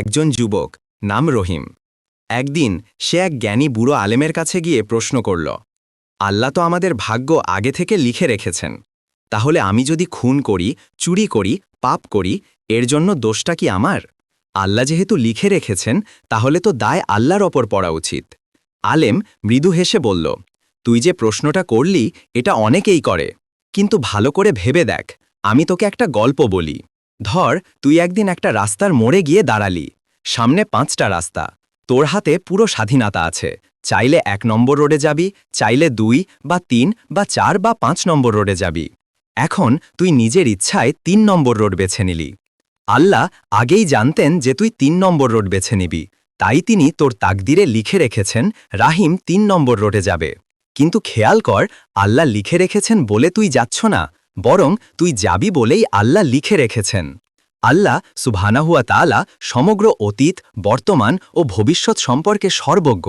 একজন যুবক, নাম রহিম। একদিন সে এক জ্ঞানী বুড়ো আলেমের কাছে গিয়ে প্রশ্ন করল, আল্লাহ তো আমাদের ভাগ্য আগে থেকে লিখে রেখেছেন। তাহলে আমি যদি খুন করি, চুরি করি, পাপ করি, এর জন্য দোষটা কি আমার? আল্লাহ যেহেতু লিখে রেখেছেন, তাহলে তো দায় আল্লাহর ওপর পড়া উচিত। আলেম মৃদু হেসে বলল, তুই যে প্রশ্নটা করলি, এটা অনেকেই করে। কিন্তু ভালো করে ভেবে দেখ, আমি তোকে একটা গল্প বলি। ধর, তুই একদিন একটা রাস্তার মোড়ে গিয়ে দাঁড়ালি। সামনে পাঁচটা রাস্তা। তোর হাতে পুরো স্বাধীনতা আছে। চাইলে এক নম্বর রোডে যাবি, চাইলে দুই বা তিন বা চার বা পাঁচ নম্বর রোডে যাবি। এখন তুই নিজের ইচ্ছায় তিন নম্বর রোড বেছে নিলি। আল্লাহ আগেই জানতেন যে তুই তিন নম্বর রোড বেছে নিবি। তাই তিনি তোর তাকদিরে লিখে রেখেছেন, রাহিম তিন নম্বর রোডে যাবে। কিন্তু খেয়াল কর, আল্লাহ লিখে রেখেছেন বলে তুই যাচ্ছ না। বরং তুই যাবি বলেই আল্লাহ লিখে রেখেছেন। আল্লাহ সুবহানাহুয়া তাআলা সমগ্র অতীত, বর্তমান ও ভবিষ্যৎ সম্পর্কে সর্বজ্ঞ।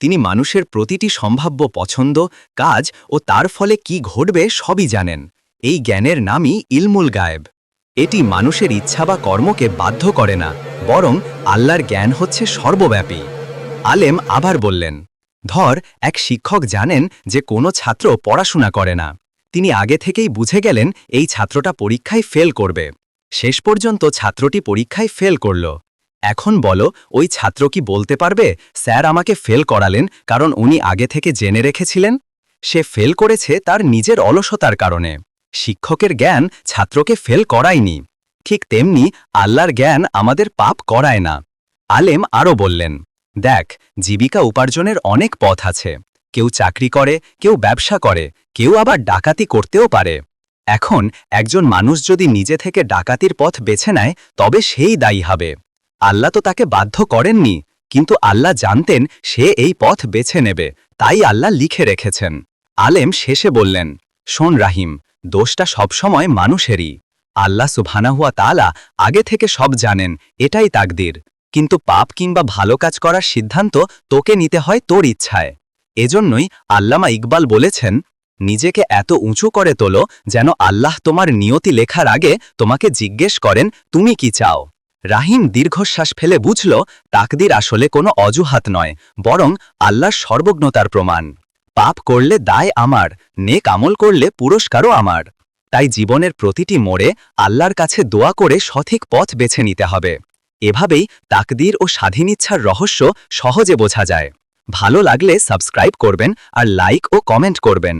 তিনি মানুষের প্রতিটি সম্ভাব্য পছন্দ, কাজ ও তার ফলে কি ঘটবে সবই জানেন। এই জ্ঞানের নামই ইলমুল গায়েব। এটি মানুষের ইচ্ছা বা কর্মকে বাধ্য করে না, বরং আল্লাহর জ্ঞান হচ্ছে সর্বব্যাপী। আলেম আবার বললেন, ধর, এক শিক্ষক জানেন যে কোনো ছাত্র পড়াশোনা করে না। তিনি আগে থেকেই বুঝে গেলেন এই ছাত্রটা পরীক্ষায় ফেল করবে। শেষ পর্যন্ত ছাত্রটি পরীক্ষায় ফেল করল। এখন বলো, ওই ছাত্র কি বলতে পারবে, স্যার আমাকে ফেল করালেন কারণ উনি আগে থেকে জেনে রেখেছিলেন? সে ফেল করেছে তার নিজের অলসতার কারণে। শিক্ষকের জ্ঞান ছাত্রকে ফেল করায়নি। ঠিক তেমনি আল্লাহর জ্ঞান আমাদের পাপ করায় না। আলেম আরও বললেন, দেখ, জীবিকা উপার্জনের অনেক পথ আছে। কেউ চাকরি করে, কেউ ব্যবসা করে, কেউ আবার ডাকাতি করতেও পারে। এখন একজন মানুষ যদি নিজে থেকে ডাকাতির পথ বেছে নেয়, তবে সেই দায়ী হবে। আল্লাহ তো তাকে বাধ্য করেননি, কিন্তু আল্লাহ জানতেন সে এই পথ বেছে নেবে, তাই আল্লাহ লিখে রেখেছেন। আলেম শেষে বললেন, শোন রাহিম, দোষটা সবসময় মানুষেরই। আল্লাহ সুবহানাহুয়া তাআলা আগে থেকে সব জানেন, এটাই তাকদির। কিন্তু পাপ কিংবা ভালো কাজ করার সিদ্ধান্ত তোকে নিতে হয় তোর ইচ্ছায়। এজন্যই আল্লামা ইকবাল বলেছেন, নিজেকে এত উঁচু করে তোলো যেন আল্লাহ তোমার নিয়তি লেখার আগে তোমাকে জিজ্ঞেস করেন, তুমি কি চাও? রাহিম দীর্ঘশ্বাস ফেলে বুঝল, তাকদির আসলে কোনো অজুহাত নয়, বরং আল্লাহর সর্বজ্ঞতার প্রমাণ। পাপ করলে দায় আমার, নেক আমল করলে পুরস্কারও আমার। তাই জীবনের প্রতিটি মোড়ে আল্লাহর কাছে দোয়া করে সঠিক পথ বেছে নিতে হবে। এভাবেই তাকদির ও স্বাধীন ইচ্ছার রহস্য সহজে বোঝা যায়। ভালো লাগলে সাবস্ক্রাইব করবেন আর লাইক ও কমেন্ট করবেন